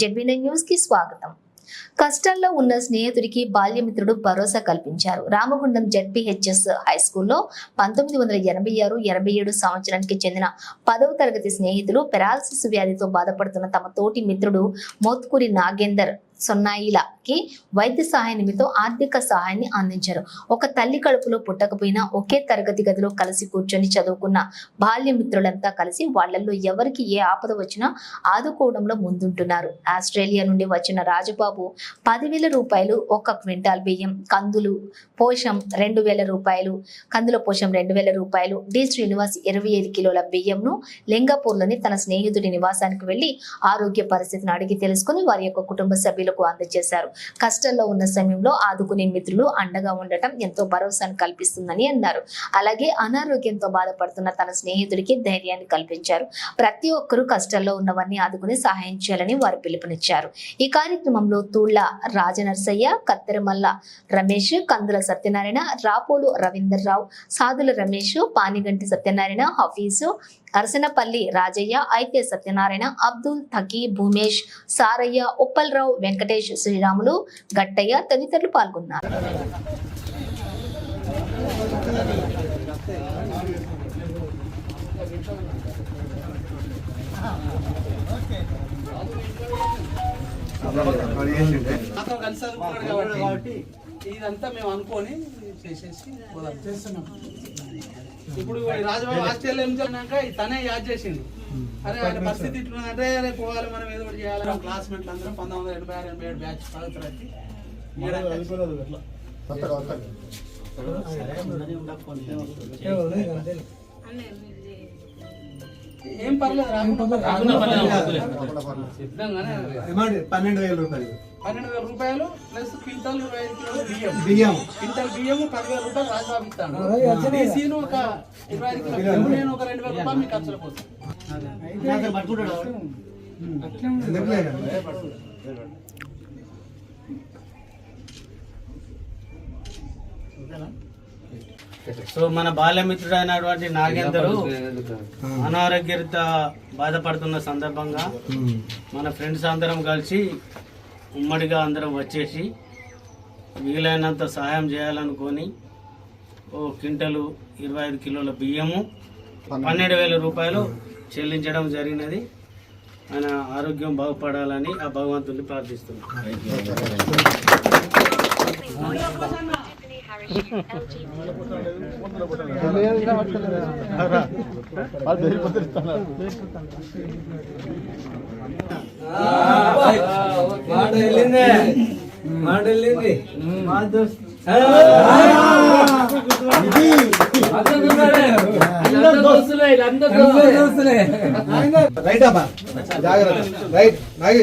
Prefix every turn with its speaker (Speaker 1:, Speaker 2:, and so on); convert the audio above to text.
Speaker 1: జెడ్బీనై న్యూస్కి స్వాగతం. కష్టాల్లో ఉన్న స్నేహితుడికి బాల్యమిత్రుడు భరోసా కల్పించారు. రామగుండం జెడ్పీహెచ్ఎస్ హై స్కూల్లో పంతొమ్మిది వందల ఎనభై ఆరు ఎనభై ఏడు సంవత్సరానికి చెందిన పదవ తరగతి స్నేహితులు పెరాలసిస్ వ్యాధితో బాధపడుతున్న తమ తోటి మిత్రుడు మోత్కూరి నాగేందర్ సొన్నాయిలకి వైద్య సహాయ నిమిత్తం ఆర్థిక సహాయాన్ని అందించారు. ఒక తల్లి కడుపులో పుట్టకపోయినా ఒకే తరగతి గదిలో కలిసి కూర్చొని చదువుకున్న బాల్యమిత్రులంతా కలిసి వాళ్ళల్లో ఎవరికి ఏ ఆపద వచ్చినా ఆదుకోవడంలో ముందుంటున్నారు. ఆస్ట్రేలియా నుండి వచ్చిన రాజబాబు పదివేల రూపాయలు ఒక క్వింటాల్ బియ్యం కందులు పోషం రెండు వేల రూపాయలు కందుల పోషం రెండు వేల రూపాయలు డి శ్రీనివాస్ ఇరవై ఐదు కిలోల బియ్యంను లింగాపూర్లోని తన స్నేహితుడి నివాసానికి వెళ్ళి ఆరోగ్య పరిస్థితిని అడిగి తెలుసుకుని వారి యొక్క కుటుంబ సభ్యులు సభ్యులకు అందజేశారు. కష్టంలో ఉన్న సమయంలో ఆదుకునే మిత్రులు అండగా ఉండటం ఎంతో భరోసాను కల్పిస్తుందని అన్నారు. అలాగే అనారోగ్యంతో బాధపడుతున్న తన స్నేహితుడికి ధైర్యాన్ని కల్పించారు. ప్రతి ఒక్కరూ కష్టంలో ఉన్నవారిని ఆదుకుని సహాయం చేయాలని వారు పిలుపునిచ్చారు. ఈ కార్యక్రమంలో తూళ్ళ రాజనర్సయ్య కత్తెరమల్ల రమేష్ కందుల సత్యనారాయణ రాపోలు రవీందర్ రావు సాదుల రమేష్ పానిగంటి సత్యనారాయణ హఫీజు అరసనపల్లి రాజయ్య ఐకే సత్యనారాయణ అబ్దుల్ తకీ భూమేష్ సారయ్య ఉప్పల్రావు వెంకటేష్ శ్రీరాములు గట్టయ్య తదితరులు పాల్గొన్నారు.
Speaker 2: కలిసి కాబట్టి ఇదంతా మేము అనుకొని చేసేసి పోదాం. చేస్తున్నాం. ఇప్పుడు రాజబాబు ఆస్ట్రేలియా నుంచి వచ్చాక తనే యాద్ చేసిండు. అరే ఆయన పరిస్థితి ఇట్లుందంటే రేపు పోవాలి మనం ఏదో ఒకటి చేయాలి. క్లాస్మేట్లు అందరం పంతొమ్మిది వందల ఎనభై ఆరు ఎనభై ఏడు బ్యాచ్ ఈడ ఏం పర్లేదు రాకుండా సిద్ధంగానే
Speaker 3: పన్నెండు వేల రూపాయలు.
Speaker 2: పన్నెండు వేల రూపాయలు ప్లస్ క్వింటల్ ఇరవై ఐదు కిలోలు బియ్యం.
Speaker 3: బియ్యం.
Speaker 2: క్వింటల్ బియ్యము పదివేల రూపాయలు ఇస్తాను. ఒక ఇరవై ఐదు కిలోలు. నేను ఒక రెండు వేల రూపాయలు మీకు ఖర్చుల కోసం?
Speaker 4: సో మన బాల్యమిత్రుడు అయినటువంటి నాగేందరు అనారోగ్యత బాధపడుతున్న సందర్భంగా మన ఫ్రెండ్స్ అందరం కలిసి ఉమ్మడిగా అందరం వచ్చేసి వీలైనంత సహాయం చేయాలనుకొని ఓ క్వింటలు ఇరవై ఐదు కిలోల బియ్యము పన్నెండు వేల రూపాయలు చెల్లించడం జరిగినది. ఆయన ఆరోగ్యం బాగుపడాలని ఆ భగవంతుని ప్రార్థిస్తున్నాం.
Speaker 5: మాట వెళ్ళింది. మాట వెళ్ళింది.
Speaker 3: రైట్ అమ్మా జాగ్రత్త. రైట్. నాగి